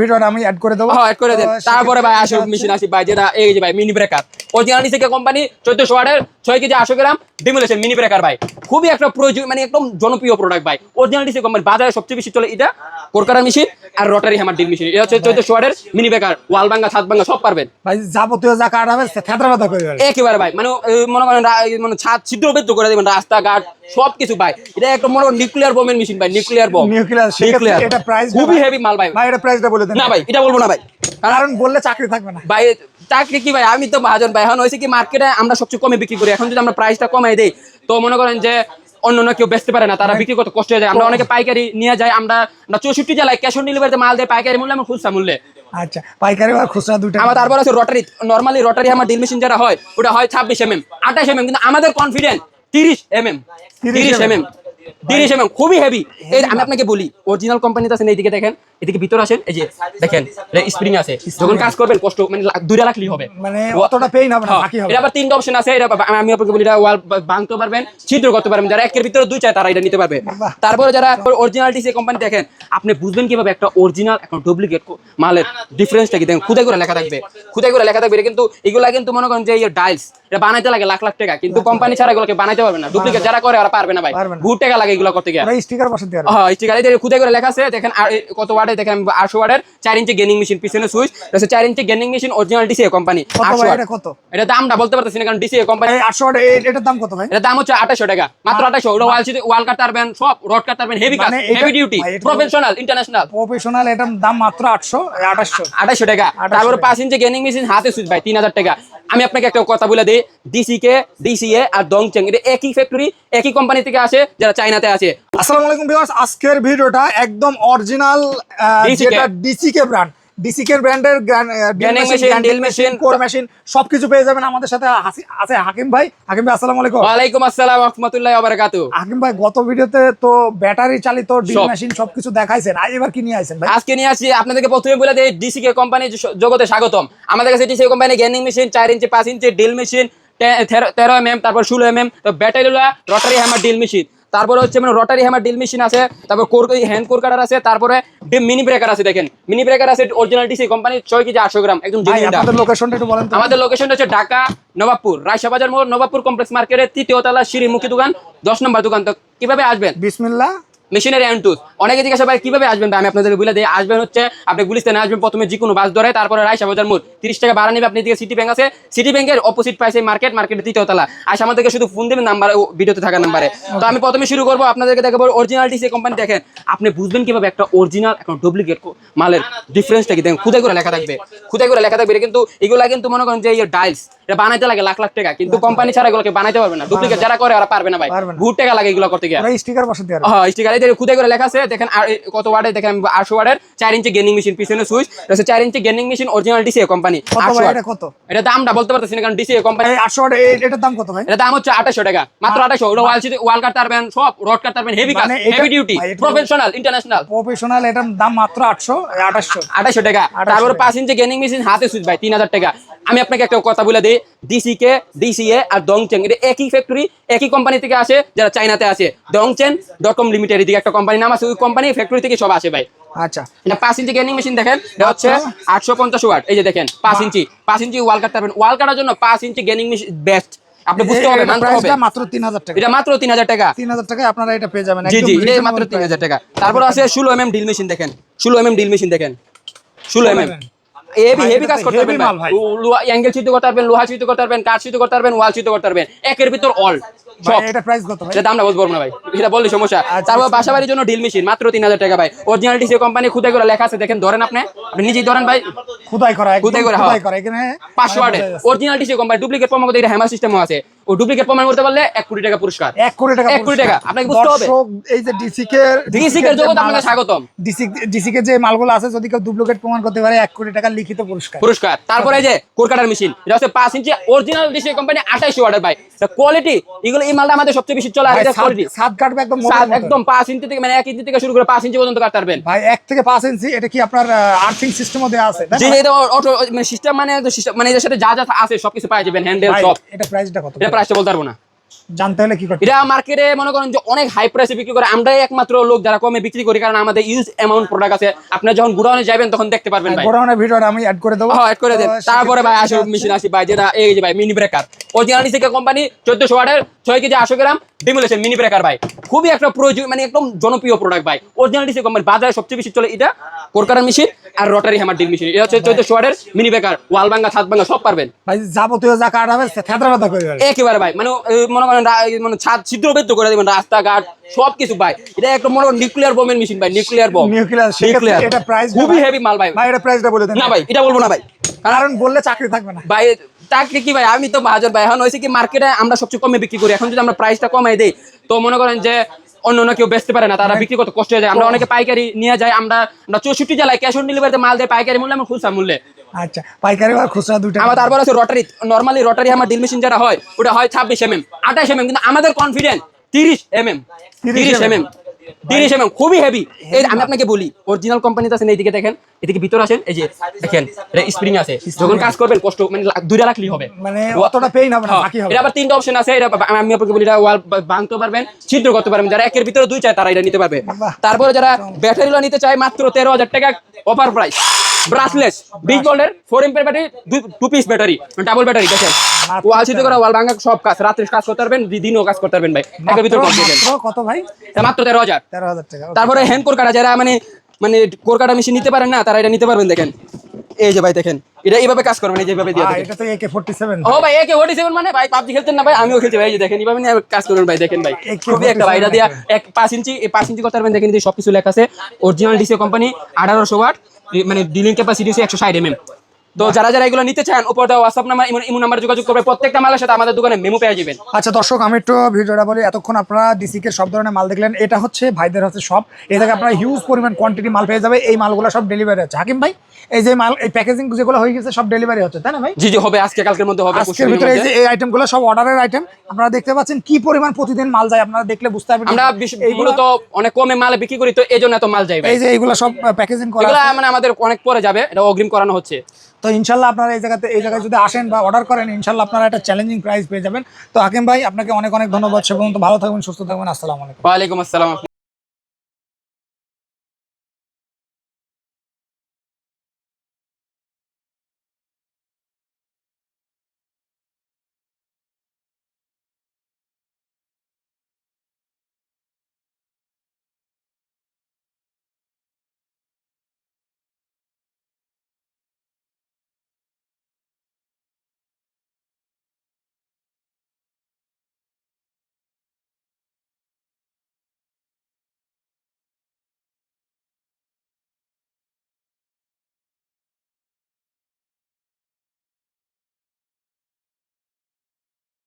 ভিডিওটা আমি অ্যাড করে দেবো। হ্যাঁ অ্যাড করে দেন। তারপরে ভাই আসল মেশিন আসি ভাই যেটা এই যে ভাই মিনি ব্রেকার অরিজিনাল থেকে কোম্পানি চোদ্দশো ওয়াটের ছয় কেজি আটশো গ্রাম ডিমোলেশন মিনি ব্রেকার ভাই। খুবই একটা প্রয়োজন মানে একদম জনপ্রিয় প্রোডাক্ট ভাই। অরিজিনাল ডিসি কোম্পানি বাজারে সবচেয়ে বেশি চলে এটা কোরকারা মেশিন আর রটারি হ্যামার ডিল মেশিন এটা হচ্ছে চোদ্দশো ওয়াটের মিনি ব্রেকার ওয়াল ভাঙ্গা ছাদ ভাঙ্গা সব পারবেন। ভাই যাবতীয় যা কাট হবে থেতরা ব্যথা করে একেবারে ভাই। মানে মনে করেন মানে ছাদ ছিদ্র বেদ্র করে দেবেন রাস্তাঘাট সবকিছু ভাই। এটা একটা মনে করেন নিউক্লিয়ার বোমের মেশিন ভাই নিউক্লিয়ার বোম নিউক্লিয়ার সেক্ষেত্রে এটা প্রাইস খুবই হেভি মাল ভাই। ভাই এটা প্রাইসটা বলে দেন। না ভাই এটা বলব না ভাই। কারণ বললে চাকরি থাকবে না। ভাই চাকরি কি ভাই? আমি তো মহাজন ভাই। এখন হয়েছে কি মার্কেটে আমরা সবচেয়ে কমে বিক্রি করি। এখন যদি আমরা প্রাইসটা কমাই দেই তো মনে করেন যে অন্য অন্য কেউ বেচতে পারে না তারা বিক্রি করতে কষ্ট হয়ে যায়। আমরা অনেকে পাইকারি নিয়ে যাই আমরা চৌষট্টি জেলায় ক্যাশ অন ডেলিভারিতে মাল দেয় পাইকারি মূল্যে আমরা খুচরা মূল্যে। আচ্ছা পাইকারি আর খুচরা দুটো আমার তারপর আছে রটারি। নর্মালি রটারি আমার ডিল মেশিন যারা হয় ওটা হয় ছাব্বিশ এম আঠাশ কিন্তু আমাদের কনফিডেন্ট তিরিশ এম এম তিরিশ এম এম তিরিশ এম এম খুবই হেভি এই আমি আপনাকে বলি অরিজিনাল কোম্পানিতে আছেন এইদিকে দেখেন। এদিকে ভিতরে আসেন এই যে দেখেন স্প্রিং আছে যখন কাজ করবেন কষ্ট মানে দুইটা লাখলি হবে। মানে অতটা পেইন হবে না হ্যাঁ, বাকি হবে। এটা আবার তিনটা অপশন আছে এটা আমি আপনাকে বলি এটা ওয়াল ভাঙতে পারবেন ছিদ্র করতে পারবেন যারা একের ভিতরে দুই চায় তারা এটা নিতে পারবে। তারপরে যারা অরিজিনাল টিসি কোম্পানি দেখেন আপনি বুঝবেন কীভাবে একটা অরিজিনাল এখন ডুপ্লিকেট মালের ডিফারেন্সটা কি? দেখেন খুদাই করে লেখা থাকবে খুদাই করে লেখা থাকবে কিন্তু এগুলা কিন্তু মনে করেন যে ডাইলস এটা বানাইতে লাগে লাখ লাখ টাকা কিন্তু কোম্পানি ছাড়া এগুলোকে বানাইতে পারবে না। ডুপ্লিকেট যারা করে ওরা পারবে না ভাই। বহুত টাকা লাগে এগুলো করতে গিয়ে। স্টিকার বসাতে হ্যাঁ স্টিকার এই খুদাই করে লেখা আছে দেখেন আর এই কত ওয়ার্ডে দেখেন আটশো ওয়ার্ডের চার ইঞ্চি গেমিং মেশিন পিছনে সুইচ হচ্ছে চার ইঞ্চি gaming machine original DC company কত এটা দামটা বলতে পারতেছি না কারণ ডিসি কোম্পানি আটশো এটার দাম কত ভাই? এটার দাম হচ্ছে আঠাশশো টাকা মাত্র আঠাশশো ওটা ওয়াল ওয়াল কাট পারবেন সব রড কাট পারবেন হেভি কাজ heavy duty professional international professional এটার দাম মাত্র আটশো আঠাশশো আঠাশশো টাকা। 2800 তারপরে পাঁচ ইঞ্চি গেমিং মেশিন হাতে সুইচ ভাই তিন হাজার টাকা। আমি আপনাকে একটা কথা বলে দিই ডিসিকে ডিসিএ আর দংচেং এটা একই ফ্যাক্টরি একই কোম্পানি থেকে আসে যারা চায়নাতে আছে আসসালামু আলাইকুম ভিউয়ার্স আজকের ভিডিওটা একদম অরিজিনাল যেটা ডিসিকে ব্র্যান্ড ডিসিকে ব্র্যান্ডের machine, drill কোর মেশিন সবকিছু পেয়ে যাবেন আমাদের সাথে। আছে হাকিম ভাই। হাকিম ভাই আসসালামু আলাইকুম। ওয়ালাইকুম আসসালাম রহমতুল্লাহ বারাকাতু হাকিম ভাই গত ভিডিওতে তো ব্যাটারি চালিত ড্রিল মেশিন সবকিছু দেখাইছেন। আর এবার কি নিয়ে আইছেন ভাই? আজকে নিয়ে আসছি আপনাদেরকে প্রথমে বলে দিই ডিসি কে কোম্পানি জগতে স্বাগতম। আমাদের কাছে ডিসি কোম্পানি গেমিং মেশিন চার ইঞ্চি পাঁচ ইঞ্চি ডিল মেশিন তেরো এম এম তারপর ষোলো এম এম তো battery rotary hammer drill machine তারপরে হচ্ছে মানে রটারি হ্যামার ডিল মেশিন আছে তারপর কোর হ্যান্ড কোর কাটার আছে তারপরে মিনি ব্রেকার আছে দেখেন। মিনি ব্রেকার আছে অরিজিনাল ডিসি কোম্পানি ছয় কেজি আটশো গ্রাম একদম লোকেশনটা একটু বলেন আমাদের লোকেশনটা হচ্ছে ঢাকা নবাবপুর রায়শাহবাজার মোড় নবাবপুর কমপ্লেক্স মার্কেটের তৃতীয় তলা সিঁড়িমুখী দোকান দশ নম্বর দোকান। তো কীভাবে আসবেন? বিসমিল্লাহ। মেশিনারি অ্যান্ড টুলস অনেকে জিজ্ঞাসা ভাই কীভাবে আসবেন ভাই? আমি আপনাদের বলে দিই আসবেন হচ্ছে আপনি গুলিস্তানে আসবেন প্রথমে যে কোনো বাস ধরে তারপরে রায়শা বাজার মোড়। তিরিশ টাকা ভাড়া নেবে আপনি দিকে সিটি ব্যাংক আছে। সিটি ব্যাংকের অপোজিট পাশে মার্কেট মার্কেটের তৃতীয় তলা। আস আমাদেরকে শুধু ফোন দেবেন নাম্বার ভিডিওতে থাকা নাম্বারে তো আমি প্রথমে শুরু করব আপনাদেরকে দেখাবো অরিজিনাল ডিসি কোম্পানি দেখেন। আপনি বুঝবেন কীভাবে একটা অরিজিনাল এখন ডুপ্লিকেট মালের ডিফারেন্সটা কি? দেখেন খুদাই করে লেখা থাকবে। খুদাই করে লেখা থাকবে কিন্তু এগুলা কিন্তু মনে করেন যে এই ডাইলস এটা বানাইতে লাগে লাখ লাখ টাকা। কিন্তু কোম্পানি ছাড়া এগুলোকে বানাইতে পারবে না। ডুপ্লিকেট যারা করে ওরা পারবে না ভাই। বহুত টাকা লাগে এগুলো করতে গিয়ে। স্টিকার বসাতে হ্যাঁ স্টিকার এই খুদে করে লেখা আছে দেখেন আর কত ওয়ার্ডে দেখেন আটশো ওয়ার্ডের চার ইঞ্চি গেমিং মেশিন পিছনে সুইচ হচ্ছে চার ইঞ্চি gaming machine original DC company কত এটা দামটা বলতে পারতেছি না কারণ ডিসি কোম্পানি আটশো এটার দাম কত ভাই? এটা দাম হচ্ছে আঠাশশো টাকা মাত্র আঠাশশো ওটা ওয়াল ওয়াল কাট পারবেন সব রড কাট পারবেন হেভি কাজ heavy duty professional international professional এটার দাম মাত্র আটশো আঠাশশো আঠাশশো টাকা। 2800 তারপরে পাঁচ ইঞ্চি গেমিং মেশিন হাতে সুইচ ভাই তিন হাজার টাকা। আমি আপনাকে একটা কথা বলে দিই ডিসি কে ডিসিএ আর দংচেং এটা একই ফ্যাক্টরি একই কোম্পানি থেকে আসে যারা চাইনাতে আছে দংচেন ডট কম লিমিটেড এদিকে একটা কোম্পানি নাম আছে ওই কোম্পানি ফ্যাক্টরি থেকে সব আসে ভাই। আচ্ছা। এটা পাঁচ ইঞ্চি গেমিং মেশিন দেখেন এটা হচ্ছে আটশো পঞ্চাশ ওয়াট এই যে দেখেন পাঁচ ইঞ্চি পাঁচ ইঞ্চি ওয়াল কাটতে পারবেন ওয়াল কাটার জন্য পাঁচ ইঞ্চি মেশিন বেস্ট আপনি বুঝতে হবে মাত্র তিন হাজার টাকা। এটা মাত্র তিন হাজার টাকা। টাকায় আপনারা এটা পেয়ে যাবেন জি জি এটা মাত্র তিন price। হাজার টাকা। তারপর আছে ষোলো এম এম ডিল মেশিন দেখেন ষোলো এম এম ডিল মেশিন দেখেন। ষোলো এম এম হেভি হেভি কাজ করতে পারবেন। অ্যাঙ্গেল চিত্র করতে পারবেন লোহা চিত্র করতে পারবেন কাঠ চিত্র করতে পারবেন ওয়াল চিত্র করতে পারবেন। একের ভিতর অল এটা প্রাইস কত ভাই? এটা দামটা বলতে পারব না ভাই। এটা বললে সমস্যা। আচ্ছা, তারপর আচ্ছা। বাসাবাড়ির জন্য ডিল মেশিন মাত্র তিন হাজার টাকা ভাই। অরিজিনাল ডিসি কোম্পানি খুদাই করে লেখা আছে দেখেন ধরেন আপনি। আপনি নিজেই ধরেন ভাই। খুদাই করা একদম খুদাই করা, খুদাই হ্যাঁ। করা এখানে। অরিজিনাল ডিসি কোম্পানি ডুপ্লিকেট প্রমাণ এটা হ্যামার সিস্টেমও আছে। ও ডুপ্লিকেট প্রমাণ করতে পারলে এক কোটি টাকা পুরস্কার। এক কোটি টাকা এক কোটি টাকা, আপনাকে বুঝতে হবে। এই যে ডিসিকে জগৎ আপনাকে স্বাগতম। ডিসিকে যে মালগুলো আছে যদি কেউ ডুপ্লিকেট প্রমাণ করতে পারে এক কোটি টাকা লিখিত পুরস্কার। পুরস্কার। তারপরে এই যে কোরকাটার মেশিন এটা হচ্ছে পাঁচ ইঞ্চি অরিজিনাল ডিসি কোম্পানি আঠাইশ ওয়াটের ভাই কোয়ালিটি এগুলো এই মালটা আমাদের সবচেয়ে বেশি চলে আর এটা সাত- কোয়ালিটি সাত কাটবে একদম একদম পাঁচ ইঞ্চি থেকে মানে এক ইঞ্চি থেকে শুরু করে পাঁচ ইঞ্চি পর্যন্ত কাটতে পারবেন। ভাই এক থেকে পাঁচ ইঞ্চি এটা কি আপনার আর্থিং সিস্টেমও দেওয়া আছে? না? এটা অটো মানে সিস্টেম মানে মানে এর সাথে যা যা আছে সবকিছু পাই যাবেন হ্যান্ডেল সব। এটা প্রাইসটা কত? প্রাইসটা বলতে পারব না। জানতে হলে কি করতে এটা মার্কেটে মনে করেন যে অনেক হাই প্রাইসে বিক্রি করে। আমরাই একমাত্র লোক যারা কমে বিক্রি করি কারণ আমাদের ইউজ অ্যামাউন্ট প্রোডাক্ট আছে। আপনার যখন গুডাউনে যাবেন তখন দেখতে পারবেন ভাই। গোডাউনের ভিডিওটা আমি অ্যাড করে দেবো। হ্যাঁ অ্যাড করে দেন। তারপরে ভাই আসল মেশিন আসি ভাই যেটা এই যে ভাই মিনি ব্রেকার অরিজিনাল কোম্পানি ওয়াটের KG gram demolition mini breaker ভাই। খুবই একটা প্রয়োজন মানে একদম জনপ্রিয় প্রোডাক্ট ভাই। অরিজিনাল ডিসি কোম্পানি বাজারে সবচেয়ে বেশি চলে এটা কোরকার মেশিন আর রটারি হ্যামার ডিল মেশিন। এটা হচ্ছে চোদ্দশো ওয়াটের মিনি বেকার ওয়াল ভাঙ্গা ছাদ ভাঙ্গা সব পারবেন। ভাই যাবতীয় যা কাট হবে থেতরা ব্যথা করে একেবারে ভাই মানে মনে করেন মানে ছাদ ছিদ্র বেদ্য করে দেবেন রাস্তাঘাট সবকিছু ভাই। এটা একটা মনে করেন নিউক্লিয়ার বোমের মেশিন ভাই নিউক্লিয়ার বোম Nuclear, সেক্ষেত্রে এটা না খুবই হেভি মাল ভাই। ভাই এটা প্রাইসটা বলে দেন। না ভাই এটা বলব না ভাই। কারণ বললে চাকরি থাকবে না। ভাই চাকরি কি ভাই আমি তো বাজার ভাই এখন হয়েছে কি মার্কেটে আমরা সবচেয়ে কমে বিক্রি করি। এখন যদি আমরা প্রাইসটা কমাই দেই তো মনে করেন যে অন্য অন্য কেউ বেচতে পারে না তারা বিক্রি করতে কষ্ট হয়ে যায়। আমরা অনেকে পাইকারি নিয়ে যাই আমরা চৌষট্টি জেলায় ক্যাশ অন ডেলিভারিতে মাল দেয় পাইকারি মূল্যে আমরা খুচরা মূল্যে। আচ্ছা পাইকারি আর খুচরা দুটো আমার তারপর আছে রটারি নর্মালি রটারি আমার ডিল মেশিন যারা হয় ওটা হয় ছাব্বিশ এম আঠাশ এম এম কিন্তু আমাদের কনফিডেন্ট তিরিশ এম এম তিরিশ এম এম তিরিশ এম এম খুবই হেভি এই আমি আপনাকে বলি অরিজিনাল কোম্পানিতে আছেন এইদিকে দেখেন এদিকে ভিতরে আসেন এই যে দেখেন স্প্রিং আছে। যখন কাজ করবেন কষ্ট মানে দুইটা রাখলেই হবে। মানে অতটা পেইন হবে না হ্যাঁ, বাকি হবে। এটা আবার তিনটা অপশন আছে এটা আমি আপনাকে বলি এটা ওয়াল ভাঙতে পারবেন ছিদ্র করতে পারবেন যারা একের ভিতরে দুই চায় তারা এটা নিতে পারবে। তারপরে যারা ব্যাটারিগুলো নিতে চায় মাত্র তেরো হাজার টাকা অফার প্রাইস ব্রাসলেস বিগ বল্ডের four ampere battery two piece battery double battery দেখেন ওয়াল ছিদ্র করা ওয়াল ভাঙা সব কাজ। রাত্রে কাজ করতে পারবেন দিনও কাজ করতে পারবেন ভাই। একের ভিতরে কত ভাই? মাত্র তেরো হাজার। তেরো হাজার টাকা তারপরে হ্যান্ড কোর কাটা যারা মানে মানে কোর কাটা মেশিন নিতে পারেন না তারা এটা নিতে পারবেন দেখেন। এই যে ভাই দেখেন। এটা এইভাবে কাজ করবেন এই যেভাবে দিয়ে ভাই, এটা তো একে ফোর্টি সেভেন ও ভাই একে ওটি সেভেন মানে? ভাই পাবজি খেলতেন না ভাই আমিও খেলছি ভাই এই যে দেখেন এইভাবে নিয়ে কাজ করবেন ভাই দেখেন ভাই। খুবই একটা ভাই এটা দিয়া এক পাঁচ ইঞ্চি এই পাঁচ ইঞ্চি করতে পারবেন দেখেন সবকিছু লেখা আছে। অরিজিনাল ডিসি কোম্পানি আঠারোশো ওয়াট মানে ডিলিং ক্যাপাসিটি হচ্ছে একশো ষাট এমএম তো যারা যারা এগুলো নিতে চান উপর দেওয়া হোয়াটসঅ্যাপ নাম্বার ইমো নাম্বার যোগাযোগ করবে। প্রত্যেকটা মালের সাথে আমাদের দোকানে মেমো পেয়ে যাবেন। আচ্ছা দর্শক আমি একটু ভিডিওটা বলি। এতক্ষণ আপনারা ডিসিকে সব ধরনের মাল দেখলেন। এটা হচ্ছে ভাইদের হচ্ছে সব এই থেকে আপনারা হিউজ পরিমাণ কোয়ান্টিটি মাল পেয়ে যাবে। এই মালগুলো সব ডেলিভারি হচ্ছে। হাকিম ভাই এই যে মাল এই প্যাকেজিং যেগুলো হয়ে গেছে সব ডেলিভারি হচ্ছে তাই না ভাই? জি জি হবে। আজকে কালকের মধ্যে হবে। আজকের ভিতরে এই যে এই আইটেমগুলো সব অর্ডারের আইটেম আপনারা দেখতে পাচ্ছেন কি পরিমাণ প্রতিদিন মাল যায়। আপনারা দেখলে বুঝতে পারবেন। আমরা এইগুলো তো অনেক কমে মাল বিক্রি করি তো এই জন্য এত মাল যাইবে এই যে এইগুলো সব প্যাকেজিং করা এগুলো মানে আমাদের অনেক পরে যাবে। এটা অগ্রিম করানো হচ্ছে। তো ইনশাল্লাহ আপনারা এই জায়গাতে এই জায়গায় যদি আসেন বা অর্ডার করেন, ইনশাল্লাহ আপনারা একটা চ্যালেঞ্জিং প্রাইস পেয়ে যাবেন। তো হাকিম ভাই, আপনাকে অনেক অনেক ধন্যবাদ। সে পর্যন্ত ভালো থাকবেন, সুস্থ থাকবেন। আসসালামু আলাইকুম। ওয়ালাইকুম আসসালাম।